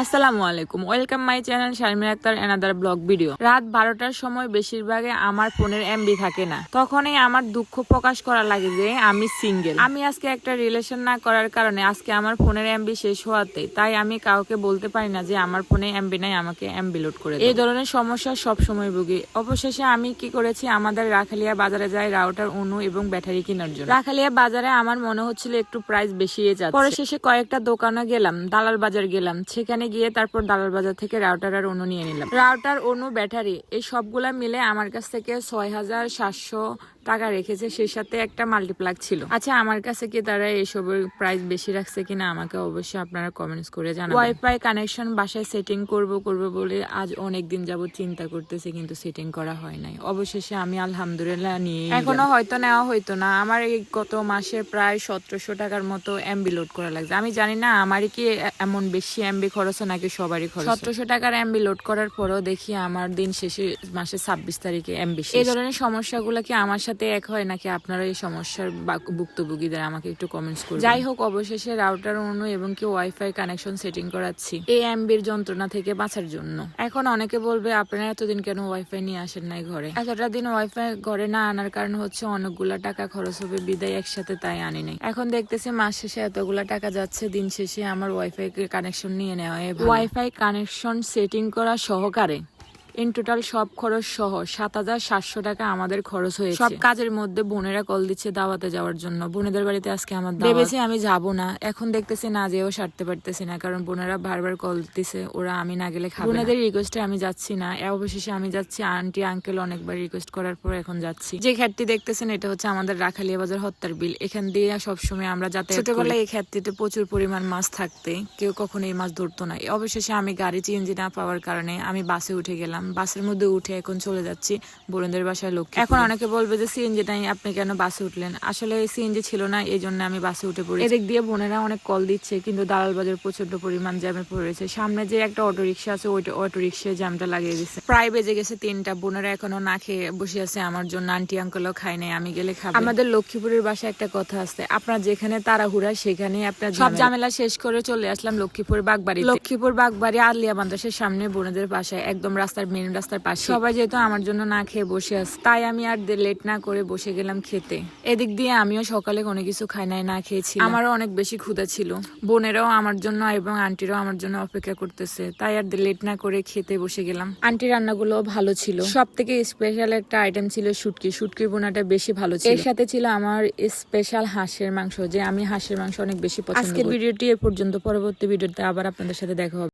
আসসালামু আলাইকুম। Welcome my channel Sharmin Akter another blog video রাত বারোটার সময় বেশিরভাগে আমার ফোনের এমবি থাকে না। তখনই আমার দুঃখ প্রকাশ করা লাগে যে আমি সিঙ্গেল আমি আজকে একটা রিলেশন না করার কারণে আজকে আমার ফোনের এমবি শেষ হওয়াতে, তাই আমি কাউকে বলতে পারি না যে আমার ফোনে এমবি নাই, আমাকে এমবি লোড করে এই ধরনের সমস্যা সব সময় ভুগি। অবশেষে আমি কি করেছি, আমাদের রাখালিয়া বাজারে যাই রাউটার অনু এবং ব্যাটারি কেনার জন্য। রাখালিয়া বাজারে আমার মনে হচ্ছিল একটু প্রাইস বেশি যাচ্ছে। পরে শেষে কয়েকটা দোকানে গেলাম, দালাল বাজার গেলাম। সেখানে গিয়ে তারপর দালাল বাজার থেকে রাউটার আর অনু নিয়ে নিলাম। রাউটার, অনু, ব্যাটারি, এই সবগুলা মিলে আমার কাছ থেকে ছয় হাজার সাতশো টাকা রেখেছে সেই সাথে একটা মাল্টিপ্লাগ ছিল। আচ্ছা আমার কাছে কি তারা এসবের প্রাইস বেশি রাখছে কিনা আমাকে অবশ্যই আপনারা কমেন্টস করে জানাবেন। ওয়াইফাই কানেকশন বাসায় সেটিং করব করব বলে আজ অনেক দিন যাবত চিন্তা করতেছি কিন্তু সেটিং করা হয় নাই। অবশেষে আমি আলহামদুলিল্লাহ নিয়ে এখনও হয়তো নেওয়া হয়তো না। আমার এই গত মাসে প্রায় সতেরোশো টাকার মতো এমবি লোড করা লাগছে। আমি জানি না আমারই কি এমন বেশি এমবি খরচ হয় নাকি সবারই খরচ সতেরোশো টাকার এমবি লোড করার পরেও দেখি আমার দিন শেষে মাসে ছাব্বিশ তারিখে এমবি এই ধরনের সমস্যাগুলো কি আমার সাথে এক হয় নাকি আপনারা এই সমস্যার ভুক্তভোগীদের আমাকে একটু কমেন্টস করুন যাই হোক অবশেষে রাউটার অনু এবং কি ওয়াইফাই কানেকশন সেটিং করাচ্ছি। এই এমবির যন্ত্রণা থেকে বাঁচার জন্য। এখন অনেকে বলবে আপনারা এতদিন কেন ওয়াইফাই নিয়ে আসেন নাই ঘরে? এতটা দিন ওয়াইফাই ঘরে না আনার কারণ হচ্ছে অনেকগুলা টাকা খরচ হবে বিদায় একসাথে তাই আনি নাই। এখন দেখতেছি মাস শেষে এতগুলা টাকা যাচ্ছে দিন শেষে আমার ওয়াইফাই কানেকশন নিয়ে নেওয়া ওয়াইফাই কানেকশন সেটিং করা সহকারে। ইন টোটাল সব খরচ সহ সাত হাজার সাতশো টাকা আমাদের খরচ হয়েছে। সব কাজের মধ্যে বোনেরা কল দিচ্ছে দাওয়াতে যাওয়ার জন্য। বোনেদের বাড়িতে আজকে আমার ভেবেছি আমি যাব না। এখন দেখতেছি না যেও সারতে পারতেছি না কারণ বোনেরা বারবার কল দিতেছে ওরা আমি না গেলে খাবে বোনেদের রিকোয়েস্টে আমি যাচ্ছি না। অবশেষে আমি যাচ্ছি আন্টি আঙ্কেল অনেকবার রিকোয়েস্ট করার পর এখন যাচ্ছি। যে খ্যাতটি দেখতেছেন এটা হচ্ছে আমাদের রাখালিয়া বাজার হত্যার বিল। এখান দিয়ে সবসময় আমরা যাতে ছোটবেলায় এই খ্যাতটিতে প্রচুর পরিমাণ মাছ থাকতে কেউ কখনো এই মাছ ধরতো না। অবশেষে আমি গাড়ি চিএনজি না পাওয়ার কারণে আমি বাসে উঠে গেলাম। বাসের মধ্যে উঠে এখন চলে যাচ্ছি। বোনদের বাসায় লোক এখন অনেকে বলবে যে সিএনজি নাই আপনি কেন বাসে উঠলেন? আসলে সিএনজি ছিল না এই জন্য আমি বাসে উঠে পড়ি এদিক দিয়ে বোনেরা অনেক কল দিচ্ছে কিন্তু দালাল বাজার প্রচণ্ড পরিমাণ জ্যামে পড়েছে সামনে যে একটা অটো রিক্সা আছে ওই অটো রিক্সায় জ্যামটা লাগিয়ে দিচ্ছে প্রায় বেজে গেছে তিনটা। বোনেরা এখনও না খেয়ে বসে আছে আমার জন্য আন্টি আঙ্কেলও খাই নাই আমি গেলে খাব? আমাদের লক্ষ্মীপুরের বাসায় একটা কথা আছে। আপনার যেখানে তাড়াহুড়া সেখানে আপনার সব ঝামেলা। শেষ করে চলে আসলাম লক্ষ্মীপুর বাগবাড়ি লক্ষ্মীপুর বাগবাড়ি আলিয়া বান্দাসের সামনে বোনেদের বাসায় একদম রাস্তার মেন রাস্তার পাশে। সবাই যেহেতু আমার জন্য না খেয়ে বসে আছে তাই আমি আর লেট না করে বসে গেলাম খেতে। এদিক দিয়ে আমিও সকালে কোনো কিছু খাই নাই না খেয়েছি আমারও অনেক বেশি ক্ষুধা ছিল। বোনেরাও আমার জন্য এবং আন্টিরাও আমার জন্য অপেক্ষা করতেছে তাই আর লেট না করে খেতে বসে গেলাম। আন্টি রান্নাগুলো ভালো ছিল। সব থেকে স্পেশাল একটা আইটেম ছিল শুটকি। শুটকির বোনাটা বেশি ভালো ছিল। এর সাথে ছিল আমার স্পেশাল হাঁসের মাংস যে আমি হাঁসের মাংস অনেক বেশি পছন্দ আজকের ভিডিওটি এ পর্যন্ত। পরবর্তী ভিডিওতে আবার আপনাদের সাথে দেখা হবে।